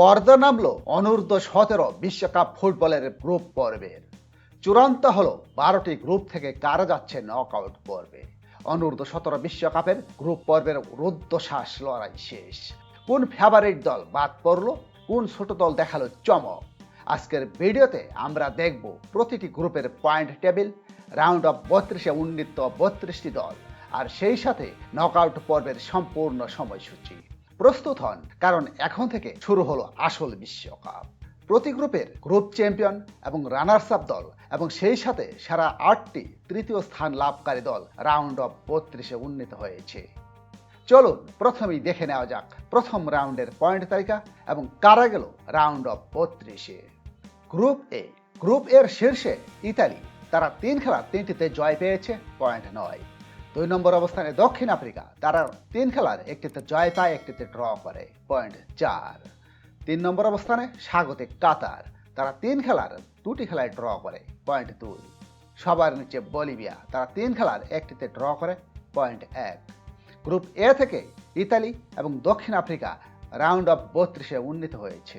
পর্দা নামলো অনূর্ধ্ব সতেরো বিশ্বকাপ ফুটবলের গ্রুপ পর্বের। চূড়ান্ত হলো বারোটি গ্রুপ থেকে কারা যাচ্ছে নক আউট পর্বে। অনূর্ধ্ব সতেরো বিশ্বকাপের গ্রুপ পর্বের রুদ্ধশ্বাস লড়াই শেষ। কোন ফেভারিট দল বাদ পড়ল? কোন ছোট দল দেখাল চমক? আজকের ভিডিওতে আমরা দেখব প্রতিটি গ্রুপের পয়েন্ট টেবিল, রাউন্ড অফ বত্রিশে উন্নীত বত্রিশটি দল, আর সেই সাথে নকআউট পর্বের সম্পূর্ণ সময়সূচি। প্রস্তুত হন, কারণ এখন থেকে শুরু হলো আসল বিশ্বকাপ। প্রতি গ্রুপের গ্রুপ চ্যাম্পিয়ন এবং রানার্স আপ দল এবং সেই সাথে সারা আটটি তৃতীয় স্থান লাভকারী দল রাউন্ড অফ বত্রিশে উন্নীত হয়েছে। চলুন, প্রথমেই দেখে নেওয়া যাক প্রথম রাউন্ডের পয়েন্ট তালিকা এবং কারা গেল রাউন্ড অফ বত্রিশে। গ্রুপ এ, গ্রুপ এর শীর্ষে ইতালি, তারা তিন খেলা তিনটিতে জয় পেয়েছে, পয়েন্ট নয়। দুই নম্বর অবস্থানে দক্ষিণ আফ্রিকা, তারা তিন খেলার একটিতে জয় পায়, একটিতে ড্র করে। পয়েন্ট চার। তিন নম্বর অবস্থানে স্বাগতিক কাতার, তারা তিন খেলার দুটি খেলায় ড্র করে। পয়েন্ট দুই। সবার নিচে বলিভিয়া, তারা তিন খেলার একটিতে ড্র করে। পয়েন্ট এক। গ্রুপ এ থেকে ইতালি এবং দক্ষিণ আফ্রিকা রাউন্ড অফ বত্রিশে উন্নীত হয়েছে।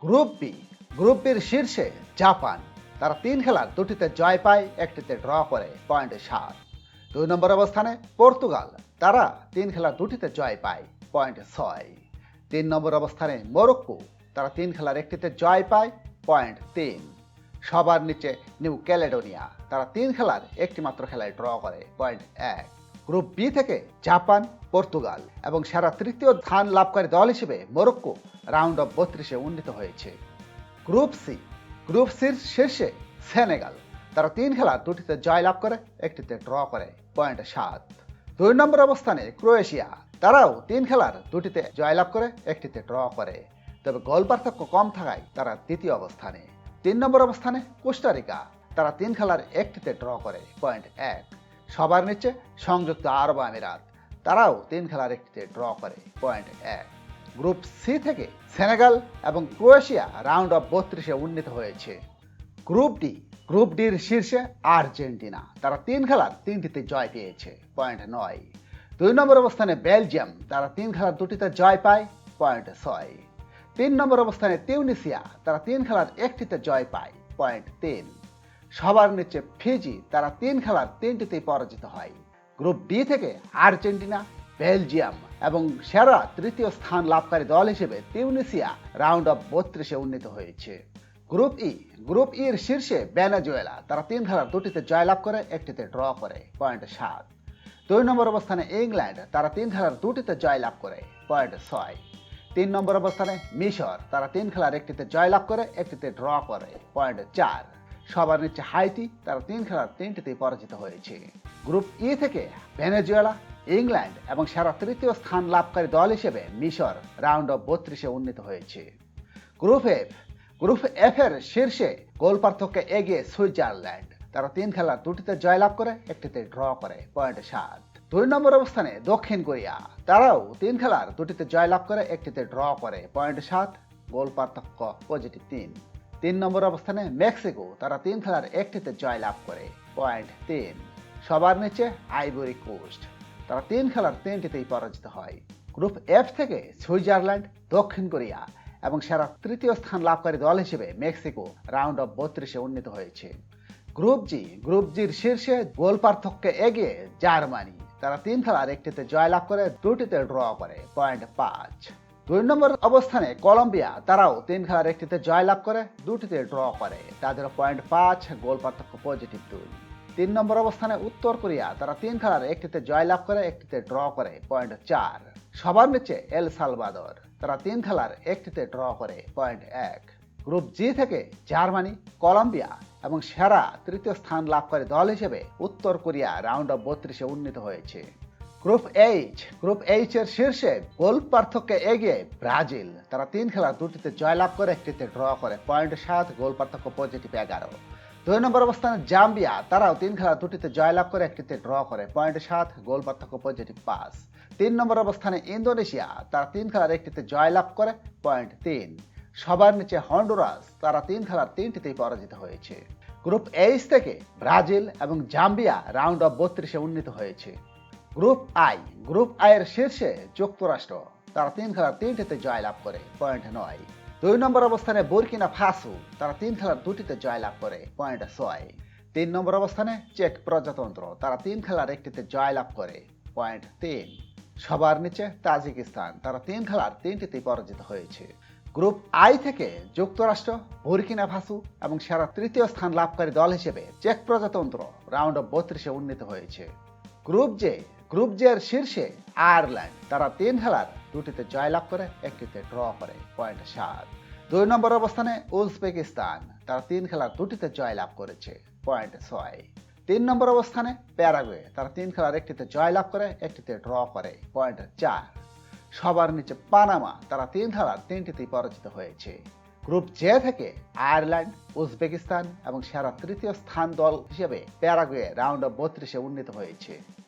Group B. গ্রুপ বির শীর্ষে জাপান, তারা তিন খেলার দুটিতে জয় পায়, একটিতে ড্র করে। পয়েন্ট সাত। দুই নম্বর অবস্থানে পর্তুগাল। তারা তিন খেলার দুটিতে জয় পায় পয়েন্ট ছয়। তিন নম্বর অবস্থানে মরক্কো, তারা তিন খেলার একটিতে জয় পায় পয়েন্ট তিন। সবার নিচে নিউ ক্যালেডোনিয়া, তারা তিন খেলার একটি মাত্র খেলায় ড্র করে পয়েন্ট এক। গ্রুপ বি থেকে জাপান, পর্তুগাল এবং সারা তৃতীয় স্থান লাভকারী দল হিসেবে মরক্কো রাউন্ড অফ বত্রিশে উন্নীত হয়েছে। গ্রুপ সি গ্রুপ সির শীর্ষে সেনেগাল, তারা তিন খেলা দুটিতে জয় লাভ করে, একটিতে ড্র করে। পয়েন্ট সাত। দুই নম্বর অবস্থানে ক্রোয়েশিয়া। তারাও তিন খেলার দুটিতে জয়লাভ করে, একটিতে ড্র করে। তবে গোল পার্থক্য কম থাকায় তারা দ্বিতীয় অবস্থানে। তিন নম্বর অবস্থানে কোস্টারিকা। তারা তিন খেলার একটিতে ড্র করে পয়েন্ট এক। সবার নিচে সংযুক্ত আরব আমিরাত। তারাও তিন খেলার একটিতে ড্র করে, পয়েন্ট এক। গ্রুপ সি থেকে সেনেগাল এবং ক্রোয়েশিয়া রাউন্ড অফ বত্রিশে উন্নীত হয়েছে। গ্রুপ ডি গ্রুপ ডির শীর্ষে আর্জেন্টিনা। তারা তিন খেলার তিনটিতে জয় পেয়েছে পয়েন্ট নয়। দুই নম্বর অবস্থানে বেলজিয়াম, তারা তিন খেলার দুটিতে জয় পায় পয়েন্ট ছয়। তিন নম্বর অবস্থানে তিউনিসিয়া, তারা তিন খেলার একটিতে জয় পায় পয়েন্ট তিন। সবার নিচে ফিজি, তারা তিন খেলার তিনটিতেই পরাজিত হয়। গ্রুপ ডি থেকে আর্জেন্টিনা, বেলজিয়াম এবং সেরা তৃতীয় স্থান লাভকারী দল হিসেবে তিউনিসিয়া রাউন্ড অফ বত্রিশে উন্নীত হয়েছে। গ্রুপ ই গ্রুপ ই এর শীর্ষে বেনাজুয়েলা তারা তিন খেলার দুটিতে জয়লাভ করে, একটিতে ড্র করে, পয়েন্ট সাত। দুই নম্বর অবস্থানে ইংল্যান্ড, তারা তিন খেলার দুটিতে জয়লাভ করে, পয়েন্ট ছয়। তিন নম্বর অবস্থানে মিশর, তারা তিন খেলার একটিতে জয়লাভ করে, একটিতে ড্র করে, পয়েন্ট চার। সবার নিচে হাইতি, তারা তিন খেলার তিনটিতেই পরাজিত হয়েছে। গ্রুপ ই থেকে ভেনেজুয়েলা, ইংল্যান্ড এবং সারা তৃতীয় স্থান লাভকারী দল হিসেবে মিশর রাউন্ড অফ বত্রিশে উন্নীত হয়েছে। গ্রুপ এফ গ্রুপ এফ এর শীর্ষে গোল পার্থক্যে এগিয়ে সুইজারল্যান্ড। তারা তিন খেলার দুটিতে জয়লাভ করে, একটিতে ড্র করে, পয়েন্ট সাত। দুই নম্বর অবস্থানে দক্ষিণ কোরিয়া। তারাও তিন খেলার দুটিতে জয়লাভ করে, একটিতে ড্র করে, পয়েন্ট সাত, গোল পার্থক্য পজিটিভ তিন। তিন নম্বর অবস্থানে মেক্সিকো, তারা তিন খেলার একটিতে জয়লাভ করে, পয়েন্ট তিন। সবার নিচে আইভরি কোস্ট। তারা তিন খেলার তিনটিতেই পরাজিত হয়। গ্রুপ এফ থেকে সুইজারল্যান্ড, দক্ষিণ কোরিয়া। এবং সেরা তৃতীয় স্থান লাভকারী দল হিসেবে মেক্সিকো রাউন্ড অফ বত্রিশে উন্নীত হয়েছে। গ্রুপ জি, গ্রুপ জির শীর্ষে গোল পার্থক্যে এগিয়ে জার্মানি। তারা তিন খেলার একটিতে জয়লাভ করে, দুটিতে ড্র করে, পয়েন্ট পাঁচ। দুই নম্বর অবস্থানে কলম্বিয়া, তারাও তিন খেলার একটিতে জয়লাভ করে, দুটিতে ড্র করে। তাদের পয়েন্ট পাঁচ, গোল পার্থক্য পজিটিভ দুই। তিন নম্বর অবস্থানে উত্তর কোরিয়া, তারা তিন খেলার একটিতে জয়লাভ করে, একটিতে ড্র করে, পয়েন্ট চার। সবার নিচে এল সালভাদর। তারা তিন খেলার একটিতে ড্র করে পয়েন্ট এক। গ্রুপ জি থেকে জার্মানি, কলম্বিয়া এবং সেরা তৃতীয় স্থান লাভকারী দল হিসেবে উত্তর কোরিয়া রাউন্ড অফ বত্রিশে উন্নীত হয়েছে। গ্রুপ এইচ গ্রুপ এইচ এর শীর্ষে গোল পার্থক্যে এগিয়ে ব্রাজিল। তারা তিন খেলার দুটিতে জয়লাভ করে একটিতে ড্র করে পয়েন্ট সাত, গোল পার্থক্য পজিটিভ এগারো। দুই নম্বর অবস্থানে জাম্বিয়া, তারাও তিন খেলা দুটিতে জয়লাভ করে একটিতে ড্র করে। পয়েন্ট সাত, গোল পার্থক্য পজিটিভ পাঁচ। তিন নম্বর অবস্থানে ইন্দোনেশিয়া, তারা তিন খেলার একটিতে জয়লাভ করে পয়েন্ট তিন। সবার নিচে হন্ডুরাস, তারা তিন খেলার তিনটিতেই পরাজিত হয়েছে। গ্রুপ এইচ থেকে ব্রাজিল এবং জাম্বিয়া রাউন্ড অফ বত্রিশে উন্নীত হয়েছে। গ্রুপ আই গ্রুপ আই এর শীর্ষে যুক্তরাষ্ট্র, তারা তিন খেলার তিনটিতে জয়লাভ করে পয়েন্ট নয়। দুই নম্বর অবস্থানে বোরকিনা ফাসু তারা তিন খেলার দুটিতে জয়লাভ করে পয়েন্ট ছয়। তিন নম্বর অবস্থানে চেক প্রজাতন্ত্র তারা তিন খেলার একটিতে জয়লাভ করে পয়েন্ট তিন। সবার নিচে তাজিকিস্তান তারা তিন খেলার তিনটিতে পরাজিত হয়েছে। গ্রুপ আই থেকে যুক্তরাষ্ট্র, বুরকিনা ফাসু এবং সেরা তৃতীয় স্থান লাভকারী দল হিসেবে চেক প্রজাতন্ত্র রাউন্ড অফ বত্রিশে উন্নীত হয়েছে। গ্রুপ জে গ্রুপ জে এর শীর্ষে আয়ারল্যান্ড। তারা তিন খেলার দুটিতে জয়লাভ করে, একটিতে ড্র করে, পয়েন্ট সাত। দুই নম্বর অবস্থানে উজবেকিস্তান। তারা তিন খেলার দুটিতে জয়লাভ করেছে, পয়েন্ট ছয়। তিন নম্বর অবস্থানে প্যারাগুয়ে। তারা তিন খেলার একটিতে জয়লাভ করে, একটিতে ড্র করে, পয়েন্ট চার। সবার নিচে পানামা। তারা তিন খেলার তিনটিতেই পরাজিত হয়েছে। গ্রুপ জে থেকে আয়ারল্যান্ড, উজবেকিস্তান এবং সেরা তৃতীয় স্থান দল হিসেবে প্যারাগুয়ে রাউন্ড অফ বত্রিশে উন্নীত হয়েছে।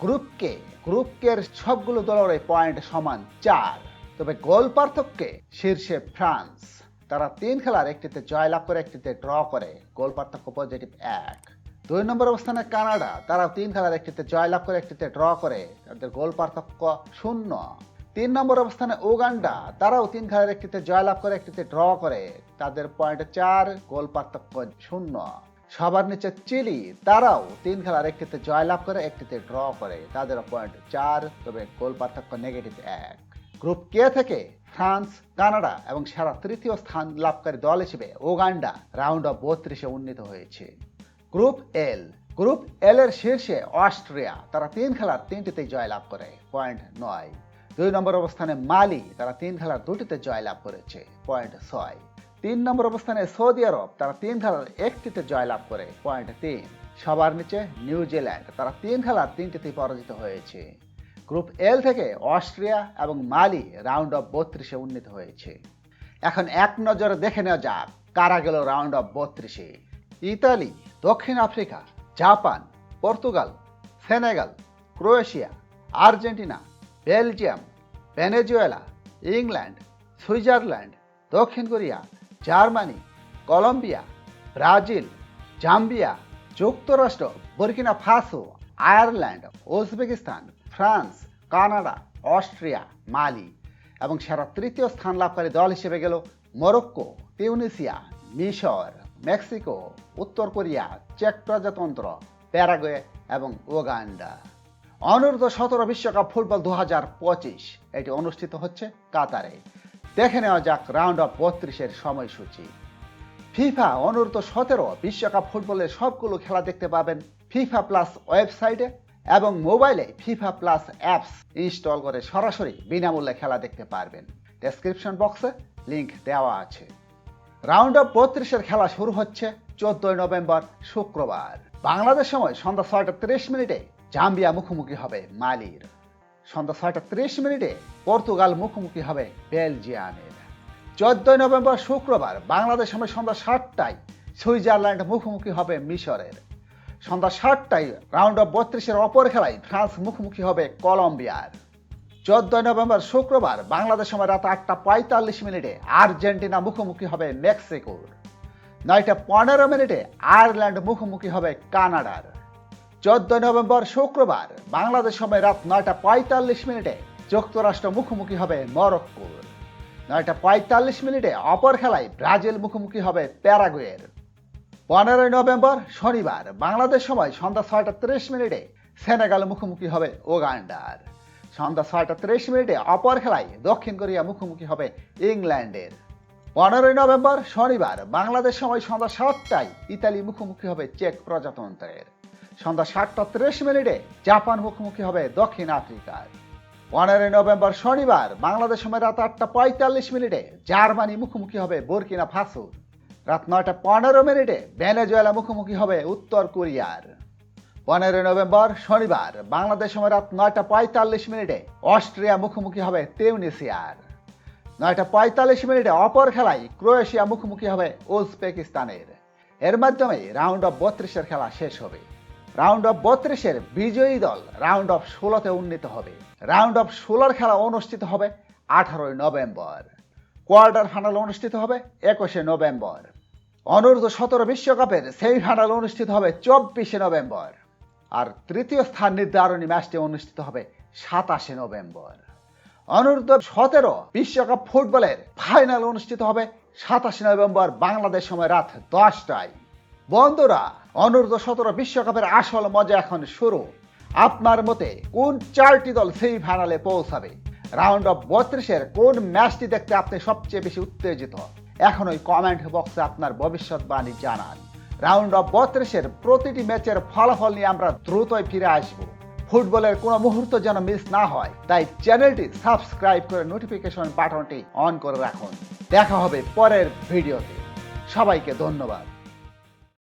গ্রুপ কে গ্রুপ কে সবগুলো দলের পয়েন্ট সমান চার। তবে গোল পার্থক্যে শীর্ষে ফ্রান্স। তারা তিন খেলার একটিতে জয়লাভ করে, একটিতে ড্র করে। গোল পার্থক্য পজিটিভ এক। দুই নম্বর অবস্থানে কানাডা। তারা তিন খেলার একটিতে জয়লাভ করে, একটিতে ড্র করে। তাদের গোল পার্থক্য শূন্য। তিন নম্বর অবস্থানে উগান্ডা। তারাও তিন খেলার একটিতে জয়লাভ করে, একটিতে ড্র করে। তাদের পয়েন্ট চার, গোল পার্থক্য শূন্য। সবার নিচে চিলি, তারাও তিন খেলার একটিতে জয়লাভ করে, একটিতে ড্র করে। তাদের পয়েন্ট চার, তবে গোল পার্থক্য নেগেটিভ এক। গ্রুপ কে থেকে ফ্রান্স, কানাডা এবং সারা তৃতীয় স্থান লাভকারী দল হিসেবে ওগান্ডা রাউন্ড অফ বত্রিশে উন্নীত হয়েছে। গ্রুপ এল গ্রুপ এল এর শীর্ষে অস্ট্রিয়া, তারা তিন খেলার তিনটিতেই জয়লাভ করে পয়েন্ট নয়। দুই নম্বর অবস্থানে মালি, তারা তিন খেলার দুটিতে জয়লাভ করেছে পয়েন্ট ছয়। তিন নম্বর অবস্থানে সৌদি আরব তারা তিন খেলার একটিতে জয়লাভ করে পয়েন্ট তিন। সবার নিচে নিউজিল্যান্ড তারা তিন খেলার তিনটিতেই পরাজিত হয়েছে। গ্রুপ এল থেকে অস্ট্রিয়া এবং মালি রাউন্ড অফ বত্রিশে উন্নীত হয়েছে। এখন এক নজরে দেখে নেওয়া যাক, কারা গেল রাউন্ড অফ বত্রিশে। ইতালি, দক্ষিণ Africa, Japan, Portugal, Senegal, Croatia, Argentina, Belgium, Venezuela, England, Switzerland, দক্ষিণ Korea Germany, Colombia, Brazil, Zambia, যুক্তরাষ্ট্র, Burkina Faso, Ireland, Uzbekistan, France, Canada, Austria, Mali এবং সেরা তৃতীয় স্থান লাভকারী দল হিসেবে গেল মরক্কো টিউনিসিয়া মিশর, মেক্সিকো, উত্তর কোরিয়া, চেক প্রজাতন্ত্র, প্যারাগুয়ে এবং ওগান্ডা অনূর্ধ্ব সতেরো বিশ্বকাপ ফুটবল দু হাজার পঁচিশ, এটি অনুষ্ঠিত হচ্ছে কাতারে। দেখে নেওয়া যাক রাউন্ড অফ বত্রিশের সময়সূচি। ফিফা অনূর্ধ্ব সতেরো বিশ্বকাপ ফুটবলের সবগুলো খেলা দেখতে পাবেন ফিফা প্লাস ওয়েবসাইটে এবং মোবাইলে ফিফা প্লাস অ্যাপস ইনস্টল করে সরাসরি বিনামূল্যে খেলা দেখতে পারবেন। ডেসক্রিপশন বক্সে লিংক দেওয়া আছে। রাউন্ড অফ বত্রিশের খেলা শুরু হচ্ছে চোদ্দই নভেম্বর, শুক্রবার। বাংলাদেশ সময় সন্ধ্যা ছয়টা তিরিশ মিনিটে জাম্বিয়া মুখোমুখি হবে মালির। সন্ধ্যা ছয়টা ত্রিশ মিনিটে পর্তুগাল মুখোমুখি হবে বেলজিয়ামের। চোদ্দই নভেম্বর শুক্রবার বাংলাদেশ সময় সন্ধ্যা সাতটায়, সুইজারল্যান্ড মুখোমুখি হবে মিশরের। সন্ধ্যা সাতটায় রাউন্ড অফ বত্রিশের অপর খেলায় ফ্রান্স মুখোমুখি হবে কলম্বিয়ার। চোদ্দই নভেম্বর শুক্রবার বাংলাদেশ সময় রাত আটটা পঁয়তাল্লিশ মিনিটে আর্জেন্টিনা মুখোমুখি হবে মেক্সিকোর। নয়টা পনেরো মিনিটে আয়ারল্যান্ড মুখোমুখি হবে কানাডার। চোদ্দই নভেম্বর শুক্রবার, বাংলাদেশ সময় রাত নয়টা পঁয়তাল্লিশ মিনিটে যুক্তরাষ্ট্র মুখোমুখি হবে মরক্কোর। নয়টা পঁয়তাল্লিশ মিনিটে অপর খেলায় ব্রাজিল মুখোমুখি হবে প্যারাগুয়ের। পনেরোই নভেম্বর শনিবার, বাংলাদেশ সময় সন্ধ্যা ছয়টা তিরিশ মিনিটে সেনেগাল মুখোমুখি হবে ওগান্ডার সন্ধ্যা ছয়টা তিরিশ মিনিটে অপর খেলায় দক্ষিণ কোরিয়া মুখোমুখি হবে ইংল্যান্ডের। পনেরোই নভেম্বর শনিবার, বাংলাদেশ সময় সন্ধ্যা সাতটায় ইতালি মুখোমুখি হবে চেক প্রজাতন্ত্রের। সন্ধ্যা সাতটা তিরিশ মিনিটে জাপান মুখোমুখি হবে দক্ষিণ আফ্রিকার। পনেরোই নভেম্বর শনিবার বাংলাদেশ সময় রাত আটটা পঁয়তাল্লিশ মিনিটে জার্মানি মুখোমুখি হবে বর্কিনা ফাসো। রাত নয়টা পনেরো মিনিটে ভেনেজুয়েলা মুখোমুখি হবে উত্তর কোরিয়ার। পনেরোই নভেম্বর শনিবার বাংলাদেশ সময় রাত নয়টা পঁয়তাল্লিশ মিনিটে অস্ট্রিয়া মুখোমুখি হবে তিউনিসিয়ার। নয়টা পঁয়তাল্লিশ মিনিটে অপর খেলায় ক্রোয়েশিয়া মুখোমুখি হবে উজবেকিস্তানের। এর মাধ্যমে রাউন্ড অফ বত্রিশের খেলা শেষ হবে। রাউন্ড অফ বত্রিশের বিজয়ী দল রাউন্ড অফ ষোলোতে উন্নীত হবে। রাউন্ড অফ ষোলোর খেলা অনুষ্ঠিত হবে আঠারোই নভেম্বর। কোয়ার্টার ফাইনাল অনুষ্ঠিত হবে একুশে নভেম্বর। অনূর্ধ্ব সতেরো বিশ্বকাপের সেমিফাইনাল অনুষ্ঠিত হবে চব্বিশে নভেম্বর। আর তৃতীয় স্থান নির্ধারণী ম্যাচটি অনুষ্ঠিত হবে সাতাশে নভেম্বর। অনূর্ধ্ব সতেরো বিশ্বকাপ ফুটবলের ফাইনাল অনুষ্ঠিত হবে সাতাশে নভেম্বর বাংলাদেশ সময় রাত দশটায়। বন্ধুরা অনূর্ধ্ব সতেরো বিশ্বকাপের আসল মজা এখন শুরু। আপনার মতে কোন চারটি দল সেই ফাইনালে পৌঁছাবে? রাউন্ড অফ বত্রিশের কোন ম্যাচটি দেখতে আপনি সবচেয়ে বেশি উত্তেজিত? এখন ওই কমেন্ট বক্সে আপনার ভবিষ্যৎবাণী জানান। রাউন্ড অফ বত্রিশের প্রতিটি ম্যাচের ফলাফল নিয়ে আমরা দ্রুতই ফিরে আসব। ফুটবলের কোনো মুহূর্ত যেন মিস না হয়, তাই চ্যানেলটি সাবস্ক্রাইব করে নোটিফিকেশন বাটনটি অন করে রাখুন। দেখা হবে পরের ভিডিওতে। সবাইকে ধন্যবাদ।